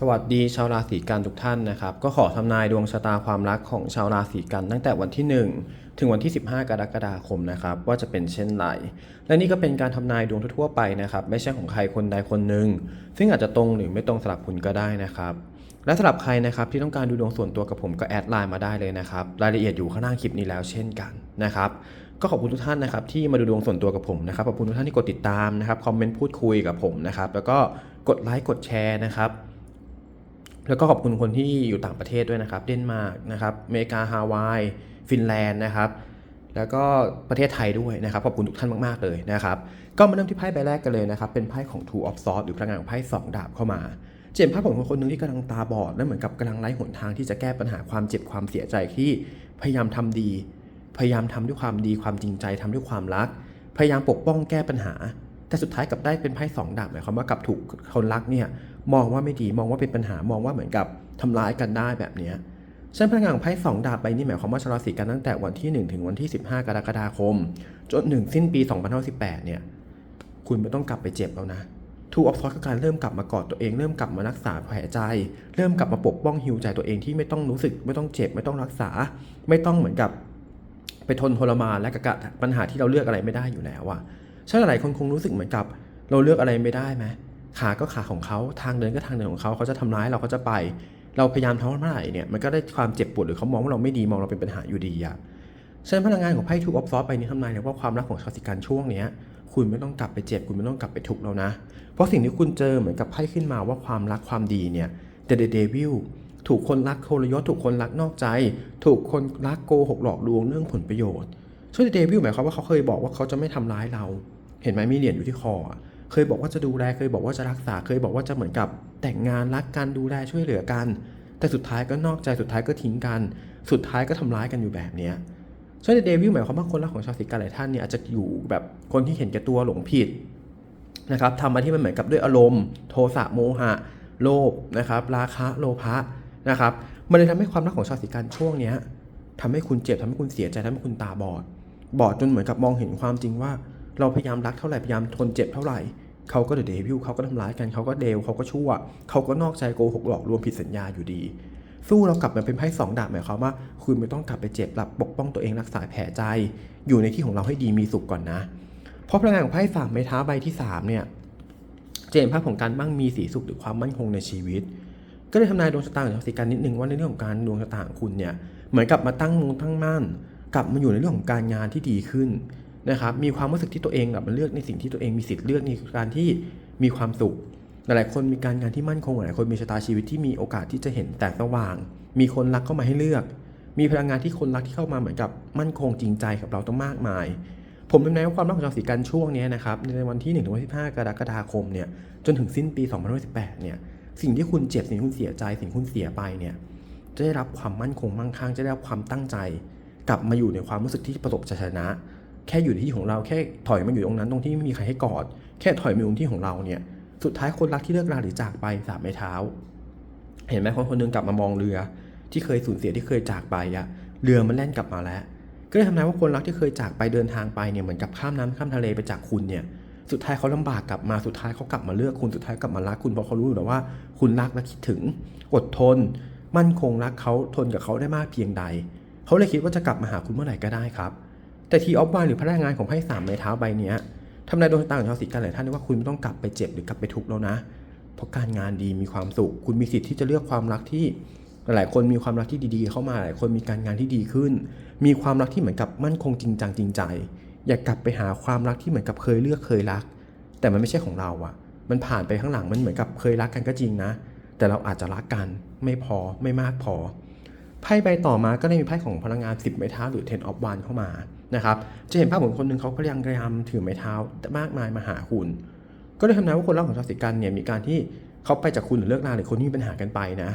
สวัสดีชาวราศีกันทุกท่านนะครับ ก็ขอทำนายดวงชะตาความรักของชาวราศีกันตั้งแต่วันที่ 1 ถึงวันที่ 15 กรกฎาคมนะครับ ว่าจะเป็นเช่นไรและนี่ก็เป็นการทำนายดวงทั่วไปนะครับ ไม่ใช่ของใครคนใดคนหนึ่งซึ่งอาจจะตรงหรือไม่ตรงสำหรับคุณก็ได้นะครับ และสำหรับใครนะครับที่ต้องการดูดวงส่วนตัวกับผมก็แอดไลน์มาได้เลยนะครับรายละเอียดอยู่ข้างล่างคลิปนี้แล้วเช่นกันนะครับก็ขอบคุณทุกท่านนะครับที่มาดูดวงส่วนตัวกับผมนะครับขอบคุณทุกท่านที่กดติดตามนะครับคอมเมนต์พูดคุยกับผมนะครับแล้วก็กดไลค์กดแชร์นะครับ แล้วก็ขอบคุณคนที่อยู่ต่างประเทศด้วยนะครับ เดนมาร์กนะครับอเมริกาฮาวาย ฟินแลนด์นะครับ แล้วก็ประเทศไทยด้วยนะครับ ขอบคุณทุกท่านมาก ๆ เลยนะครับ ก็มาเริ่มที่ไพ่ใบแรกกันเลยนะครับ เป็นไพ่ของ Two of Swords หรือพลังงานของไพ่สองดาบเข้ามา เจมส์ภาพของคนคนหนึ่งที่กำลังตาบอดและเหมือนกับกำลังไร้หนทางที่จะแก้ปัญหาความเจ็บความเสียใจที่พยายามทำดี พยายามทำด้วยความดีความจริงใจทำด้วยความรัก พยายามปกป้องแก้ปัญหา แต่สุดท้ายกลับได้เป็นไพ่สองดาบหมายความว่ากลับถูกคนรักเนี่ย มองว่าไม่ดีมองว่าเป็นปัญหามองว่าเหมือนกับทำร้ายกันได้แบบนี้ฉะนันพลังงานของไพ่สองดาบใบนี้หมายความว่าชาวราศีกันตั้งแต่วันที่ 1 ถึงวันที่ 15 กรกฎาคม จนถึงสิ้นปี2018เนี่ยคุณไม่ต้องกลับไปเจ็บแล้วนะทูออฟซอสคือการเริ่มกลับมากอดตัวเองเริ่มกลับมารักษาแผลใจ เริ่มกลับมาปกป้องฮิวใจตัวเองที่ไม่ต้องรู้สึก ไม่ต้องเจ็บไม่ต้องรักษา ไม่ต้องเหมือนกับ ไปทนทรมานและกับปัญหาที่เราเลือกอะไรไม่ได้อยู่แล้วอะใช่หลายคนคงรู้สึกเหมือนกับ เราเลือกอะไรไม่ได้ไหม ขาก็ขาของเขาทางเดินก็ทางเดินของเขาเขาจะทำร้ายเราเขาจะไป เราพยายามทำเมื่อไหร่เนี่ยมันก็ได้ความเจ็บปวดหรือเขามองว่าเราไม่ดีมองเราเป็นปัญหาอยู่ดีอะฉะนั้นพลังงานของไพ่ทูออฟซอฟไปนี้ทำนายเลยว่าความรักของชาวสิกันช่วงเนี้ยคุณไม่ต้องกลับไปเจ็บคุณไม่ต้องกลับไปทุกข์แล้วนะ เพราะสิ่งที่คุณเจอเหมือนกับไพ่ขึ้นมาว่าความรักความดีเนี่ยเดเดวิลถูกคนรักโทรยศถูกคนรักนอกใจ ถูกคนรักโกหกหลอกลวงเรื่องผลประโยชน์ช่วยเดวิลหมายความว่าเขาเคยบอกว่าเขาจะไม่ทำร้ายเรา เห็นไหมมีเหรียญอยู่ที่คอ เคยบอกว่าจะดูแลเคยบอกว่าจะรักษาเคยบอกว่าจะเหมือนกับแต่งงานรักกันดูแลช่วยเหลือกัน แต่สุดท้ายก็นอกใจสุดท้ายก็ทิ้งกัน สุดท้ายก็ทำร้ายกันอยู่แบบเนี้ยช่วยเดวิลหมายความว่าคนรักของชาวสิกันหลายท่านเนี่ยอาจจะอยู่แบบคนที่เห็นแก่ตัวหลงผิดนะครับทำมาที่มันเหมือนกับด้วยอารมณ์ โทสะโมหะ โลภนะครับ ราคะโลภะนะครับมันเลยทำให้ความรักของชาวสิกันช่วงเนี้ยทำให้คุณเจ็บทำให้คุณเสียใจทำให้คุณตาบอด บอดจนเหมือนกับมองเห็นความจริงว่า เราพยายามรักเท่าไหร่พยายามทนเจ็บเท่าไหร่เขาก็เดเดวิลเขาก็ทำร้ายกันเขาก็เดวเขาก็ชั่วเขาก็นอกใจโกหกหลอกลวงผิดสัญญาอยู่ดี สู้เรากลับมาเป็นไพ่สองดาบหมายความว่า คุณไม่ต้องกลับไปเจ็บหลับปกป้องตัวเองรักษาแผลใจ อยู่ในที่ของเราให้ดีมีสุขก่อนนะ เพราะพลังงานของไพ่สามไม้เท้าใบที่สามเนี่ยเจนภาพของการมั่งมีสีสุขหรือความมั่นคงในชีวิต ก็เลยทำนายดวงชะตาของชาวสิกันนิดนึงว่าในเรื่องของการดวงชะตาของคุณเนี่ยเหมือนกับมาตั้งมุงตั้งมั่นกลับมาอยู่ในเรื่องของการงานที่ดีขึ้น นะครับมีความรู้สึกที่ตัวเองกลับมาเลือกในสิ่งที่ตัวเองมีสิทธิ์เลือกในการที่มีความสุขหลายคนมีการงานที่มั่นคงหลายคนมีชะตาชีวิตที่มีโอกาสที่จะเห็นแสงสว่าง มีคนรักเข้ามาให้เลือก มีพลังงานที่คนรักที่เข้ามาเหมือนกับมั่นคงจริงใจกับเราต้องมากมาย ผมเป็นแนวความรักของชาวสีกันช่วงนี้นะครับในวันที่1ถึงวันที่5กรกฎาคมเนี่ยจนถึงสิ้นปี2018เนี่ยสิ่งที่คุณเจ็บสิ่งที่คุณเสียใจ สิ่งที่คุณเสียไปเนี่ยจะได้รับความมั่นคงมั่งคั่งจะได้รับความตั้งใจ กลับมาอยู่ในความรู้สึกที่ประสบชัยชนะ แค่อยู่ในที่ของเราแค่ถอยมาอยู่ตรงนั้นตรงที่ไม่มีใครให้กอด แค่ถอยมาอยู่ตรงที่ของเราเนี่ย สุดท้ายคนรักที่เลิกราหรือจากไปสามไม้เท้า เห็นไหมคนคนหนึงกลับมามองเรือ ที่เคยสูญเสียที่เคยจากไปอะเรือมันแล่นกลับมาแล้ว ก็เลยทำนายว่าคนรักที่เคยจากไปเดินทางไปเนี่ยเหมือนกับข้ามน้ำข้ามทะเลไปจากคุณเนี่ย สุดท้ายเขาลำบากกลับมาสุดท้ายเขากลับมาเลือกคุณสุดท้ายกลับมารักคุณเพราะเขารู้อยู่แล้วว่า คุณรักและคิดถึงอดทน มั่นคงรักเขาทนกับเขาได้มากเพียงใดเขาเลยคิดว่าจะกลับมาหาคุณเมื่อไหร่ก็ได้ครับ แต่ทีออฟวานหรือพนักงานของไพ่สามไม้เท้าใบเนี้ยทำนายดวงชะตาของชาวสิกันหลายท่านว่าคุณไม่ต้องกลับไปเจ็บหรือกลับไปทุกข์แล้วนะ เพราะการงานดีมีความสุข คุณมีสิทธิ์ที่จะเลือกความรักที่หลายคนมีความรักที่ดีๆ เข้ามาหลายคนมีการงานที่ดีขึ้น มีความรักที่เหมือนกับมั่นคงจริงจังจริงใจ อย่ากลับไปหาความรักที่เหมือนกับเคยเลือกเคยรัก แต่มันไม่ใช่ของเราอะมันผ่านไปข้างหลังมันเหมือนกับเคยรักกันก็จริงนะ แต่เราอาจจะรักกันไม่พอไม่มากพอไพ่ใบต่อมาก็ได้มีไพ่ของพลังงาน10ไม้เท้าหรือ Ten of Wands เข้ามา นะครับจะเห็นภาพของคนหนึ่งเขาพยายามพยายามถือไม้เท้ามากมายมาหาคุณ ก็เลยทำนายว่าคนรักของชาวสิกันเนี่ยมีการที่เขาไปจากคุณหรือเลิกลาหรือคนที่มีปัญหากันไปนะ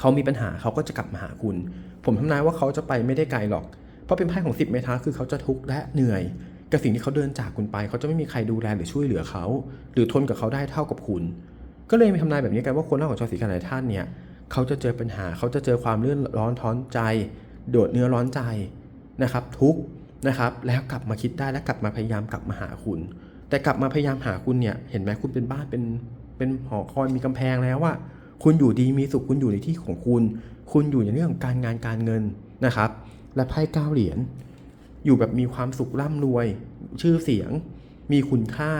เขามีปัญหาเขาก็จะกลับมาหาคุณ ผมทำนายว่าเขาจะไปไม่ได้ไกลหรอก เพราะเป็นไพ่ของ10ไม้เท้าคือเขาจะทุกข์และเหนื่อยกับสิ่งที่เขาเดินจากคุณไป เขาจะไม่มีใครดูแลหรือช่วยเหลือเขา หรือทนกับเขาได้เท่ากับคุณ ก็เลยมีทำนายแบบนี้กันว่าคนรักของชาวสิกันหลายท่านเนี่ยเขาจะเจอปัญหาเขาจะเจอความเลื่อนร้อนท้อนใจ โดดเนื้อร้อนใจ นะครับทุกนะครับแล้วกลับมาคิดได้และกลับมาพยายามกลับมาหาคุณ แต่กลับมาพยายามหาคุณเนี่ยเห็นไหมคุณเป็นบ้านเป็นเป็นหอคอยมีกำแพงแล้วว่า คุณอยู่ดีมีสุขคุณอยู่ในที่ของคุณ คุณอยู่ในเรื่องของการงานการเงินนะครับ และไพ่เก้าเหรียญอยู่แบบมีความสุขร่ำรวย ชื่อเสียง มีคุณค่า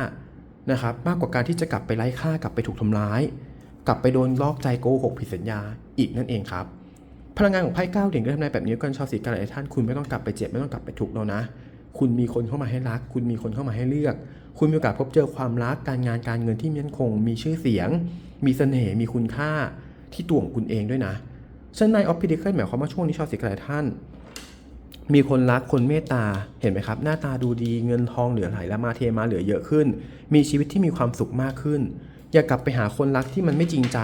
นะครับมากกว่าการที่จะกลับไปไร้ค่ากลับไปถูกทำร้าย กลับไปโดนลอกใจโกหกผิดสัญญาอีกนั่นเองครับ พลังงานของไพ่เก้าเหรียญก็ทำนายแบบนี้กันชาวสีกันหลายท่านคุณไม่ต้องกลับไปเจ็บไม่ต้องกลับไปทุกข์แล้วนะ คุณมีคนเข้ามาให้รัก คุณมีคนเข้ามาให้เลือก คุณมีโอกาสพบเจอความรักการงานการเงินที่มั่นคง มีชื่อเสียง มีเสน่ห์มีคุณค่าที่ตัวของคุณเองด้วยนะฉะนั้นในออฟฟิเดเคิลหมายความว่าช่วงนี้ชาวสีกันหลายท่าน มีคนรักคนเมตตาเห็นไหมครับ หน้าตาดูดีเงินทองเหลือไหลและมาเทมาเหลือเยอะขึ้น มีชีวิตที่มีความสุขมากขึ้น อย่ากลับไปหาคนรักที่มันไม่จริงใจ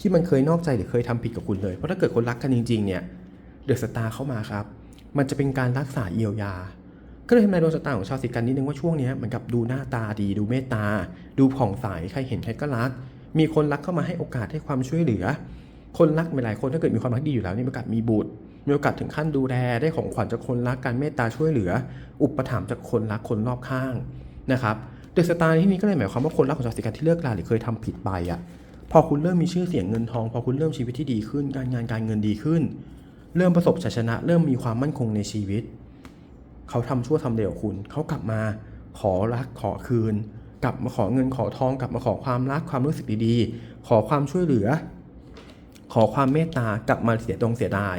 ที่มันเคยนอกใจหรือเคยทำผิดกับคุณเลย เพราะถ้าเกิดคนรักกันจริง ๆ เนี่ย เดอะสตาร์เข้ามาครับ มันจะเป็นการรักษาเยียวยา ก็เลยทำนายดวงชะตาของชาวสิกันนิดนึงว่าช่วงนี้เหมือนกับดูหน้าตาดี ดูเมตตา ดูผ่องใส ใครเห็นใครก็รัก มีคนรักเข้ามาให้โอกาสให้ความช่วยเหลือ คนรักหลายคนถ้าเกิดมีความรักดีอยู่แล้วนี่มีโอกาสมีบุตร มีโอกาสถึงขั้นดูแลได้ของขวัญจากคนรัก การเมตตาช่วยเหลือ อุปถัมภ์จากคนรักคนรอบข้างนะครับเดอะสตาร์ที่นี้ก็เลยหมายความว่าคนรักของชาวสิกันที่เลิกลาหรือเคยทำผิดไปอะ พอคุณเริ่มมีชื่อเสียงเงินทอง พอคุณเริ่มชีวิตที่ดีขึ้น การงานการเงินดีขึ้น เริ่มประสบชัยชนะ เริ่มมีความมั่นคงในชีวิต เขาทำชั่วทำเร็วคุณ เขากลับมาขอรักขอคืน กลับมาขอเงินขอทอง กลับมาขอความรักความรู้สึกดีๆ ขอความช่วยเหลือ ขอความเมตตากลับมาเสียดงเสียดาย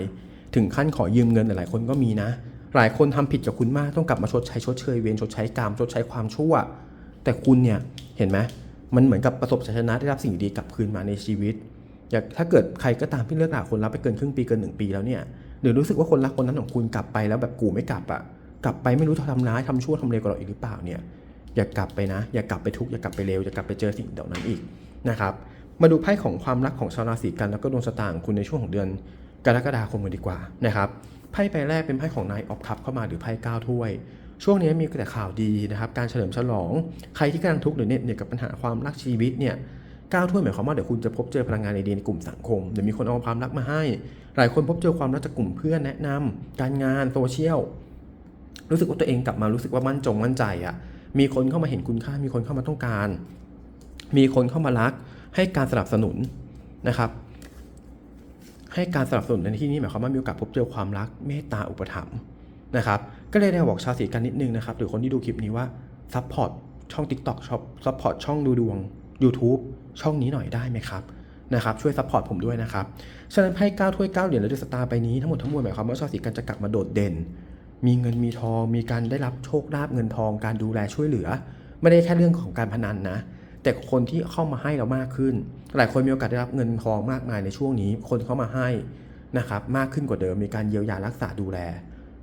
ถึงขั้นขอยืมเงินหลายๆคนก็มีนะ หลายคนทำผิดกับคุณมากต้องกลับมาชดใช้ชดเชยเวรชดใช้กรรมชดใช้ความชั่ว แต่คุณเนี่ยเห็นไหม มันเหมือนกับประสบชัยชนะได้รับสิ่งดีกลับคืนมาในชีวิต อยากถ้าเกิดใครก็ตามที่เลิกลาคนรักไปเกินครึ่งปีเกินหนึ่งปีแล้วเนี่ยหรือรู้สึกว่าคนรักคนนั้นของคุณกลับไปแล้วแบบกูไม่กลับอะกลับไปไม่รู้จะทำร้ายทำชั่วทำเลวกับเราอีกหรือเปล่าเนี่ยอย่ากลับไปนะ อย่ากลับไปทุกข์อย่ากลับไปเลวอย่ากลับไปเจอสิ่งเหล่านั้นอีกนะครับมาดูไพ่ของความรักของชาวราศีกันแล้วก็ดวงชะตาของคุณในช่วงของเดือนกรกฎาคมกันดีกว่านะครับไพ่ใบแรกเป็นไพ่ของนายออฟคัพเข้ามาหรือไพ่เก้าถ้วย ช่วงนี้มีแต่ข่าวดีนะครับ การเฉลิมฉลอง ใครที่กำลังทุกข์หรือเนี่ยกับปัญหาความรักชีวิตเนี่ยก้าวถ้วยหมายความว่าเดี๋ยวคุณจะพบเจอพลังงานดีในกลุ่มสังคมเดี๋ยวมีคนเอาความรักมาให้ หลายคนพบเจอความรักจากกลุ่มเพื่อนแนะนำการงานโซเชียลรู้สึกว่าตัวเองกลับมารู้สึกว่ามั่นจงมั่นใจอะ่ะมีคนเข้ามาเห็นคุณค่ามีคนเข้ามาต้องการ มีคนเข้ามารัก ให้การสนับสนุนนะครับ ให้การสนับสนุนในที่นี้หมายความว่ามีโอกาสพบเจอความรักเมตตาอุปถัมภ์ นะครับก็เลยได้บอกชาวสีกันนิดนึงนะครับหรือคนที่ดูคลิปนี้ว่าซัพพอร์ตช่อง TikTok ชอบซัพพอร์ตช่องดูดวง YouTube ช่องนี้หน่อยได้ไหมครับนะครับช่วยซัพพอร์ตผมด้วยนะครับฉะนั้นไพ่เก้าถ้วยเก้าเหรียญและดูสตาร์ไปนี้ทั้งหมดทั้งมวลหมายความว่าชาวสีกันจะกลับมาโดดเด่น มีเงินมีทองมีการได้รับโชคลาภเงินทองการดูแลช่วยเหลือ ไม่ได้แค่เรื่องของการพนันนะแต่คนที่เข้ามาให้เรามากขึ้น หลายคนมีโอกาสได้รับเงินทองมากมายในช่วงนี้ คนเข้ามาให้นะครับมากขึ้นกว่าเดิมมีการเยียวยารักษาดูแล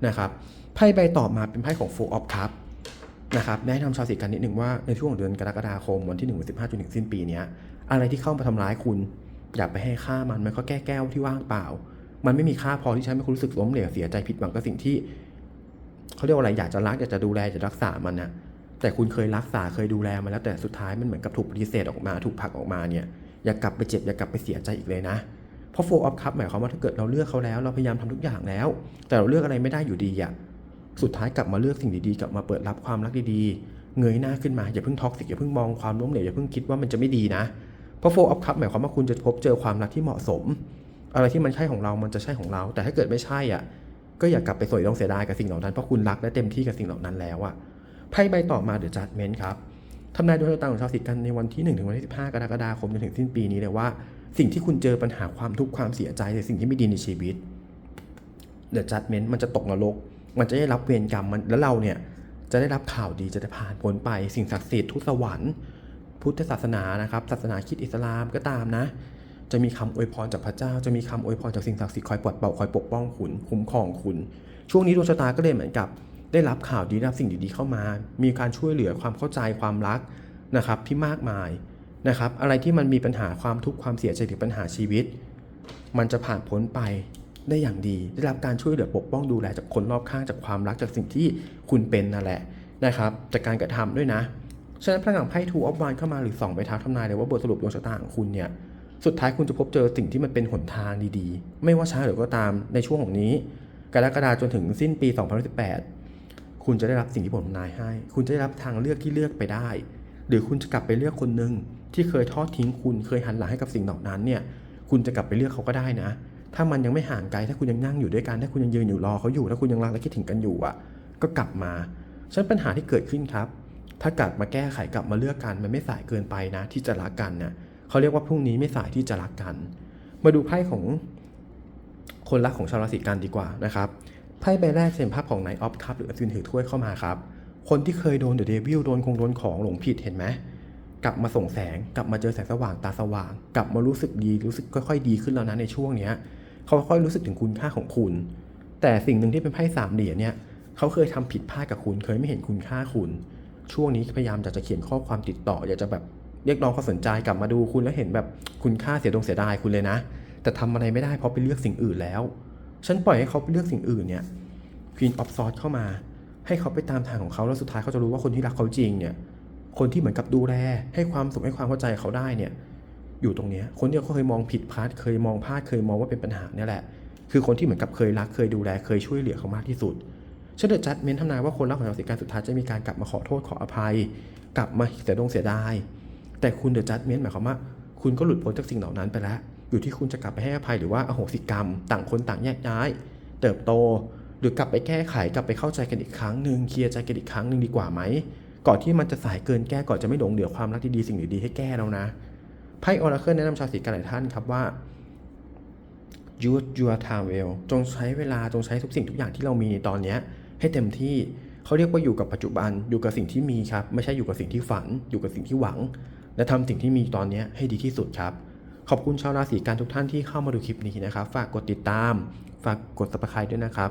นะครับไพ่ใบต่อมาเป็นไพ่ของ Four of Cup นะครับแนะนำชาวสีกันนิดหนึ่งว่าในช่วงเดือนกรกฎาคมวันที่1ถึง15จนถึงสิ้นปีนี้อะไรที่เข้ามาทำร้ายคุณ อย่าไปให้ค่ามันมันก็แก้แก้วที่ว่างเปล่า มันไม่มีค่าพอที่ใช้ให้คุณรู้สึกล้มเหลวเสียใจผิดหวังกับสิ่งที่เขาเรียกว่าอะไรอยากจะรักอยากจะดูแลอยากจะรักษามันนะแต่คุณเคยรักษาเคยดูแลมันแล้วแต่สุดท้ายมันเหมือนกับถูกปฏิเสธออกมาถูกผลักออกมาเนี่ยอย่ากลับไปเจ็บอย่ากลับไปเสียใจอีกเลยนะ เพราะโฟออฟคัพหมายความว่าถ้าเกิดเราเลือกเขาแล้ว เราพยายามทำทุกอย่างแล้ว แต่เราเลือกอะไรไม่ได้อยู่ดีอะสุดท้ายกลับมาเลือกสิ่งดีๆ กลับมาเปิดรับความรักดีๆ เงยหน้าขึ้นมาอย่าเพิ่งท็อกซิกอย่าเพิ่งมองความล้มเหลวอย่าเพิ่งคิดว่ามันจะไม่ดีนะ เพราะโฟออฟคัพหมายความว่าคุณจะพบเจอความรักที่เหมาะสม อะไรที่มันใช่ของเรา มันจะใช่ของเรา แต่ถ้าเกิดไม่ใช่อะ ก็อย่ากลับไปสวยต้องเสียดายกับสิ่งเหล่านั้นเพราะคุณรักและเต็มที่กับสิ่งเหล่านั้นแล้วอะไพ่ใบต่อมาเดี๋ยวจัดเมนครับทำนายดวงชะตาของชาวสิกันในวันที่1ถึงวันที่15 กรกฎาคมจนถึงสิ้นปีนี้เลยว่า สิ่งที่คุณเจอปัญหาความทุกข์ความเสียใจหรือสิ่งที่ไม่ดีในชีวิตเดี๋ยวจัดเมนมันจะตกนรก มันจะได้รับเวรกรรมมันแล้วเราเนี่ยจะได้รับข่าวดีจะได้ผ่านพ้นไป สิ่งศักดิ์สิทธิ์ทุสวรรค์ พุทธศาสนานะครับศาสนาคิดอิสลามก็ตามนะ จะมีคำอวยพรจากพระเจ้า จะมีคำอวยพรจากสิ่งศักดิ์สิทธิ์คอยปลดเป่าคอยปกป้องคุณคุ้มครองคุณ ช่วงนี้ดวงชะตาก็เลยเหมือนกับ ได้รับข่าวดีรับสิ่งดีๆเข้ามา มีการช่วยเหลือความเข้าใจความรักนะครับที่มากมาย นะครับ อะไรที่มันมีปัญหาความทุกข์ความเสียใจหรือปัญหาชีวิต มันจะผ่านพ้นไปได้อย่างดี ได้รับการช่วยเหลือปกป้องดูแลจากคนรอบข้างจากความรักจากสิ่งที่คุณเป็นนั่นแหละนะครับจากการกระทำด้วยนะ ฉะนั้นพลังงานไพ่ทูออฟวานเข้ามาหรือส่องไปท้าทำนายเลยว่าบทสรุปดวงชะตาของคุณเนี่ยสุดท้ายคุณจะพบเจอสิ่งที่มันเป็นหนทางดีๆ ไม่ว่าช้าหรือก็ตามในช่วงของนี้ กรกฎาคมจนถึงสิ้นปี 2018 คุณจะได้รับสิ่งที่ผมทำนายให้ คุณจะได้รับทางเลือกที่เลือกไปได้ หรือคุณจะกลับไปเลือกคนหนึ่งที่เคยทอดทิ้งคุณเคยหันหลังให้กับสิ่งเหล่านั้นเนี่ย คุณจะกลับไปเลือกเขาก็ได้นะ ถ้ามันยังไม่ห่างไกล ถ้าคุณยังนั่งอยู่ด้วยกัน ถ้าคุณยังยืนอยู่รอเขาอยู่ ถ้าคุณยังรักและคิดถึงกันอยู่อะ ก็กลับมา ฉะนันปัญหาที่เกิดขึ้นครับ ถ้ากลับมาแก้ไขกลับมาเลือกกันมันไม่สายเกินไปนะ ที่จะรักกันเนี่ยเขาเรียกว่าพรุ่งนี้ไม่สายที่จะรักกัน มาดูไพ่ของคนรักของชาวราศีกันดีกว่านะครับ ไพ่ใบแรกเป็นภาพของไนท์ออฟคัพหรืออสูรถือถ้วยเข้ามาครับ คนที่เคยโดนเดอะเดวิลโดนคงโดนของหลงผิดเห็นไหมกลับมาส่งแสงกลับมาเจอแสงสว่างตาสว่าง กลับมารู้สึกดีรู้สึกค่อยๆ ดีขึ้นแล้วนะในช่วงเนี้ยเขาค่อยรู้สึกถึงคุณค่าของคุณ แต่สิ่งหนึ่งที่เป็นไพ่สามเหรียญเนี่ยเขาเคยทำผิดพลาดกับคุณ เคยไม่เห็นคุณค่าคุณ ช่วงนี้พยายามจะจะเขียนข้อความติดต่ออยากจะแบบเรียกร้องความสนใจกลับมาดูคุณแล้วเห็นแบบคุณค่าเสียดงเสียดายคุณเลยนะ แต่ทำอะไรไม่ได้เพราะไปเลือกสิ่งอื่นแล้ว ฉันปล่อยให้เขาไปเลือกสิ่งอื่นเนี่ย Queen of Swords เข้ามา ให้เขาไปตามทางของเขาแล้วสุดท้ายเขาจะรู้ว่าคนที่รักเขาจริงเนี่ย คนที่เหมือนกับดูแล ให้ความสุขให้ความเข้าใจเขาได้เนี่ย อยู่ตรงเนี้ยคนที่เขาเคยมองผิดพลาดเคยมองพลาดเคยมองว่าเป็นปัญหาเนี่ยแหละ คือคนที่เหมือนกับเคยรักเคยดูแลเคยช่วยเหลือเขามากที่สุดเช่นเดอะจัดเมนทำนายว่าคนรักของเราสิการสุดท้ายจะมีการกลับมาขอโทษขออภัย กลับมาเสียดงเสียดาย แต่คุณเดอะจัดเมนหมายความว่าคุณก็หลุดพ้นจากสิ่งเหล่านั้นไปแล้ว อยู่ที่คุณจะกลับไปให้อภัยหรือว่าอโหสิกรรม ต่างคนต่างแยกย้าย เติบโต หรือกลับไปแก้ไขกลับไปเข้าใจกันอีกครั้งหนึ่งเคลียร์ใจกันอีกครั้งหนึ่งดีกว่าไหมก่อนที่มันจะสายเกินแก้ก่อนจะไม่หลงเหลือความรักดีๆสิ่งดีๆให้แก้แล้วนะไพ่ออราเคิลแนะนำชาวสีกันหลายท่านครับว่า use your time well จงใช้เวลาจงใช้ทุกสิ่งทุกอย่างที่เรามีในตอนนี้ให้เต็มที่เขาเรียกว่าอยู่กับปัจจุบันอยู่กับสิ่งที่มีครับไม่ใช่อยู่กับสิ่งที่ฝัน อยู่กับสิ่งที่หวัง และทำสิ่งที่มีตอนนี้ให้ดีที่สุดครับ ขอบคุณชาวราศีกันทุกท่านที่เข้ามาดูคลิปนี้นะครับ ฝากกดติดตาม ฝากกด subscribe ด้วยนะครับ